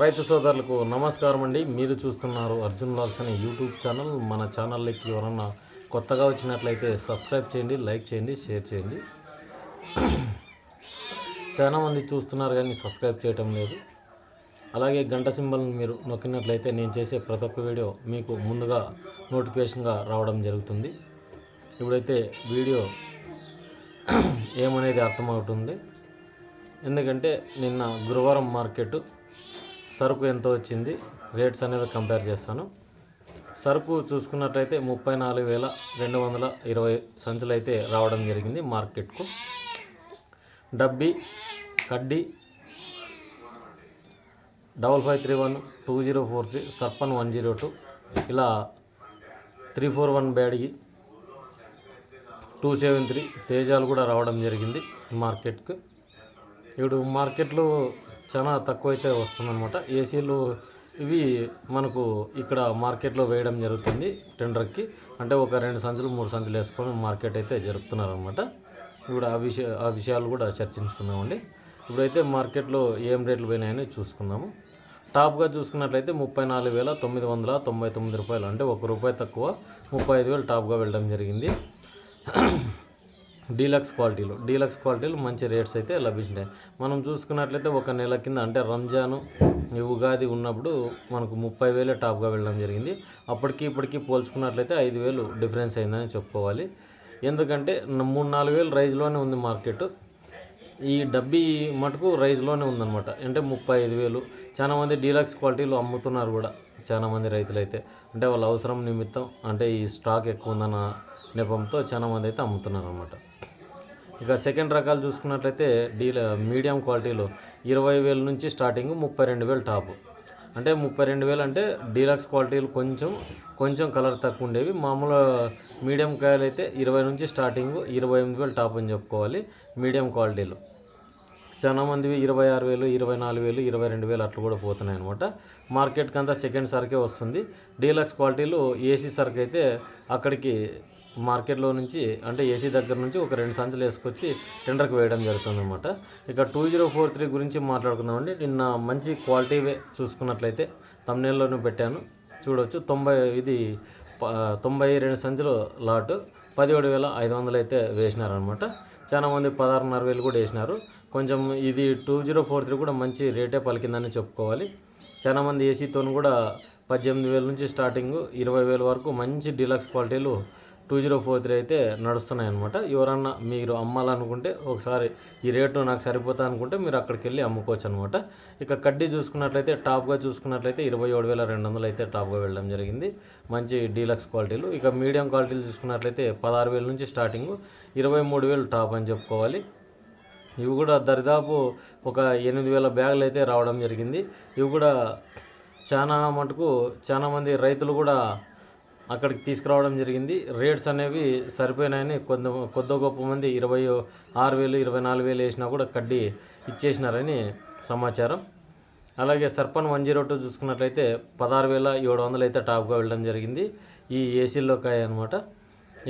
రైతు సోదరులకు నమస్కారం అండి మీరు చూస్తున్నారు అర్జున్ లాల్స్ అనే యూట్యూబ్ ఛానల్. మన ఛానల్లోకి ఎవరన్నా కొత్తగా వచ్చినట్లయితే సబ్స్క్రైబ్ చేయండి లైక్ చేయండి షేర్ చేయండి. చాలా మంది చూస్తున్నారు కానీ సబ్స్క్రైబ్ చేయటం లేదు. అలాగే గంట సింబల్ని మీరు నొక్కినట్లయితే నేను చేసే ప్రతి ఒక్క వీడియో మీకు ముందుగా నోటిఫికేషన్గా రావడం జరుగుతుంది. ఇప్పుడైతే వీడియో ఏమనేది అర్థమవుతుంది? ఎందుకంటే నిన్న గురువారం మార్కెట్ సరుకు ఎంత వచ్చింది? రేట్స్ అనేది కంపేర్ చేస్తాను. సరుకు చూసుకున్నట్లయితే ముప్పై నాలుగు వేల రెండు వందల ఇరవై సంచులు అయితే రావడం జరిగింది మార్కెట్కు. Dabbi Kaddi double five three one two zero four three Sarpan one zero two ఇలా three four one Byadgi two seven three తేజాలు కూడా రావడం జరిగింది మార్కెట్కు. ఇప్పుడు మార్కెట్లో చాలా తక్కువ అయితే వస్తుందన్నమాట. ఏసీలు ఇవి మనకు ఇక్కడ మార్కెట్లో వేయడం జరుగుతుంది టెండర్కి. అంటే ఒక రెండు సంచులు మూడు సంచులు వేసుకొని మార్కెట్ అయితే జరుపుతున్నారనమాట ఇప్పుడు ఆ విషయ ఆ విషయాలు కూడా చర్చించుకుందామండి. ఇప్పుడైతే మార్కెట్లో ఏం రేట్లు పోయినాయని చూసుకుందాము. టాప్గా చూసుకున్నట్లయితే ముప్పై నాలుగు వేల తొమ్మిది వందల తొంభై తొమ్మిది రూపాయలు. అంటే ఒక రూపాయి తక్కువ ముప్పై ఐదు వేలు టాప్గా వెళ్ళడం జరిగింది. డీలక్స్ క్వాలిటీలు. డీలక్స్ క్వాలిటీలు మంచి రేట్స్ అయితే లభించినాయి. మనం చూసుకున్నట్లయితే ఒక నెల కింద అంటే రంజాను ఈ ఉగాది ఉన్నప్పుడు మనకు ముప్పై వేలే టాప్గా వెళ్ళడం జరిగింది. అప్పటికి ఇప్పటికి పోల్చుకున్నట్లయితే ఐదు వేలు డిఫరెన్స్ అయిందని చెప్పుకోవాలి. ఎందుకంటే మూడు నాలుగు వేలు రైజ్లోనే ఉంది మార్కెట్. ఈ డబ్బీ మటుకు రైజ్లోనే ఉందన్నమాట. అంటే ముప్పై ఐదు వేలు. చాలామంది డీలక్స్ క్వాలిటీలో అమ్ముతున్నారు కూడా. చాలామంది రైతులైతే. అంటే వాళ్ళ అవసరం నిమిత్తం. అంటే ఈ స్టాక్ ఎక్కువ ఉందన్న నెపంతో చాలామంది అయితే అమ్ముతున్నారు అనమాట ఇక సెకండ్ రకాలు చూసుకున్నట్లయితే డీల మీడియం క్వాలిటీలో ఇరవై వేల నుంచి స్టార్టింగ్ ముప్పై రెండు వేలు టాప్ అంటే ముప్పై రెండు వేలు అంటే డీలక్స్ క్వాలిటీలు కొంచెం కొంచెం కలర్ తక్కువ ఉండేవి. మామూలు మీడియం కాయలు అయితే ఇరవై నుంచి స్టార్టింగ్ ఇరవై ఎనిమిది వేలు టాప్ అని చెప్పుకోవాలి మీడియం క్వాలిటీలు చాలా మందివి ఇరవై ఆరు వేలు ఇరవై నాలుగు వేలు ఇరవై రెండు వేలు అట్లా కూడా పోతున్నాయి అనమాట మార్కెట్కి అంతా సెకండ్ సరుకే వస్తుంది. డీలక్స్ క్వాలిటీలు ఏసీ సరుకు అయితే అక్కడికి మార్కెట్లో నుంచి అంటే ఏసీ దగ్గర నుంచి ఒక రెండు సంచులు వేసుకొచ్చి టెండర్కి వేయడం జరుగుతుంది అనమాట ఇక టూ జీరో ఫోర్ త్రీ గురించి మాట్లాడుకుందామండి. నిన్న మంచి క్వాలిటీవే చూసుకున్నట్లయితే తమ్నేల్లోనూ పెట్టాను. చూడవచ్చు తొంభై ఇది తొంభై రెండు సంచులు లాటు పదిహేడు వేల ఐదు వందలు అయితే వేసినారనమాట చాలా మంది పదహారున్నర వేలు కూడా వేసినారు. కొంచెం ఇది టూ జీరో ఫోర్ త్రీ కూడా మంచి రేటే పలికిందని చెప్పుకోవాలి. చాలా మంది ఏసీతో కూడా పద్దెనిమిది వేల నుంచి స్టార్టింగ్ ఇరవై వేల వరకు మంచి డీలక్స్ క్వాలిటీలు టూ జీరో ఫోర్ త్రీ అయితే నడుస్తున్నాయి అనమాట ఎవరన్నా మీరు అమ్మాలనుకుంటే ఒకసారి ఈ రేటు నాకు సరిపోతా అనుకుంటే మీరు అక్కడికి వెళ్ళి అమ్ముకోవచ్చు అనమాట ఇక కడ్డీ చూసుకున్నట్లయితే టాప్గా చూసుకున్నట్లయితే ఇరవై ఏడు వేల రెండు వందలు అయితే టాప్గా వెళ్ళడం జరిగింది. మంచి డీలక్స్ క్వాలిటీలు. ఇక మీడియం క్వాలిటీలు చూసుకున్నట్లయితే పదహారు వేల నుంచి స్టార్టింగ్ ఇరవై మూడు వేలు టాప్ అని చెప్పుకోవాలి. ఇవి కూడా దరిదాపు ఒక ఎనిమిది వేల బ్యాగులు అయితే రావడం జరిగింది. ఇవి కూడా చాలా మటుకు చాలామంది రైతులు కూడా అక్కడికి తీసుకురావడం జరిగింది. రేట్స్ అనేవి సరిపోయినాయని కొంత కొద్ది గొప్ప మంది ఇరవై ఆరు వేలు ఇరవై నాలుగు వేలు వేసినా కూడా కడ్డీ ఇచ్చేసినారని సమాచారం. అలాగే సర్పన్ వన్ జీరో టూ చూసుకున్నట్లయితే పదహారు వేల ఏడు వందలు అయితే టాప్గా వెళ్ళడం జరిగింది. ఈ ఏసీల్లో కాయ అనమాట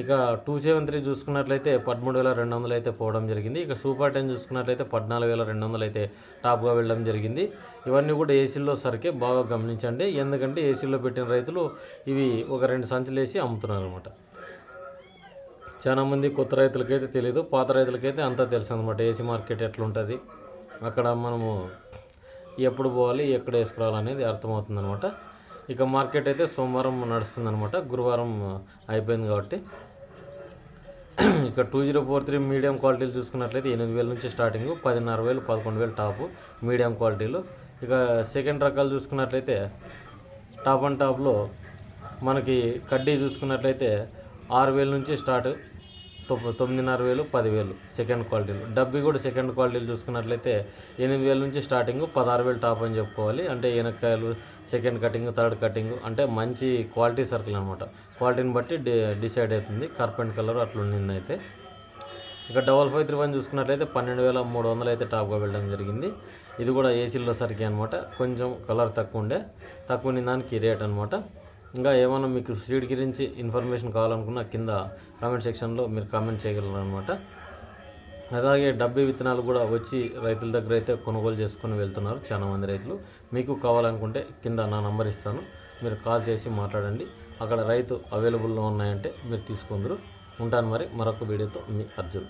ఇక టూ సెవెన్ త్రీ చూసుకున్నట్లయితే పదమూడు వేల రెండు వందలు అయితే పోవడం జరిగింది. ఇక సూపర్ టెన్ చూసుకున్నట్లయితే పద్నాలుగు వేల రెండు వందలు అయితే టాప్గా వెళ్ళడం జరిగింది. ఇవన్నీ కూడా ఏసీల్లో సరికే బాగా గమనించండి. ఎందుకంటే ఏసీలో పెట్టిన రైతులు ఇవి ఒక రెండు సంచులు వేసి అమ్ముతున్నారు అనమాట చాలా మంది కొత్త రైతులకైతే తెలియదు పాత రైతులకైతే అంతా తెలుసు అనమాట ఏసీ మార్కెట్ ఎట్లుంటుంది? అక్కడ మనము ఎప్పుడు పోవాలి ఎక్కడ వేసుకురావాలి అనేది అర్థమవుతుంది అనమాట ఇక మార్కెట్ అయితే సోమవారం నడుస్తుంది అనమాట గురువారం అయిపోయింది కాబట్టి. ఇక two zero four three medium క్వాలిటీలు చూసుకున్నట్లయితే ఎనిమిది వేల నుంచి స్టార్టింగ్ పదిన్నర వేలు పదకొండు వేలు టాపు మీడియం క్వాలిటీలు. ఇక సెకండ్ రకాలు చూసుకున్నట్లయితే టాప్ అండ్ టాప్లో మనకి కడ్డీ చూసుకున్నట్లయితే ఆరు వేల నుంచి స్టార్ట్ తొమ్మిదిన్నర వేలు పదివేలు సెకండ్ క్వాలిటీలు డబ్బీ కూడా సెకండ్ క్వాలిటీలు చూసుకున్నట్లయితే ఎనిమిది వేల నుంచి స్టార్టింగ్ పదహారు వేలు టాప్ అని చెప్పుకోవాలి. అంటే ఎనక్కాయలు సెకండ్ కటింగ్ థర్డ్ కటింగ్ అంటే మంచి క్వాలిటీ సర్కిల్ అనమాట క్వాలిటీని బట్టి డి డిసైడ్ అవుతుంది. కార్పెంట్ కలర్ అట్లా ఉండింది అయితే. ఇక డబల్ ఫైవ్ త్రీ వన్ చూసుకున్నట్లయితే పన్నెండు వేల మూడు వందలు అయితే టాప్గా వెళ్ళడం జరిగింది. ఇది కూడా ఏసీలో సరికి అనమాట కొంచెం కలర్ తక్కువ ఉండే. తక్కువ ఉన్న దానికి రేట్ అనమాట ఇంకా ఏమైనా మీకు సీడ్ గురించి ఇన్ఫర్మేషన్ కావాలనుకున్నా కింద కామెంట్ సెక్షన్లో మీరు కామెంట్ చేయగలరు అనమాట అలాగే డబ్బీ విత్తనాలు కూడా వచ్చి రైతుల దగ్గర అయితే కొనుగోలు చేసుకొని వెళ్తున్నారు చాలా మంది రైతులు. మీకు కావాలనుకుంటే కింద నా నంబర్ ఇస్తాను. మీరు కాల్ చేసి మాట్లాడండి. అక్కడ రైతు అవైలబుల్లో ఉన్నాయంటే మీరు తీసుకుందరు. ఉంటాను మరి. మరొక వీడియోతో మీ అర్జున్.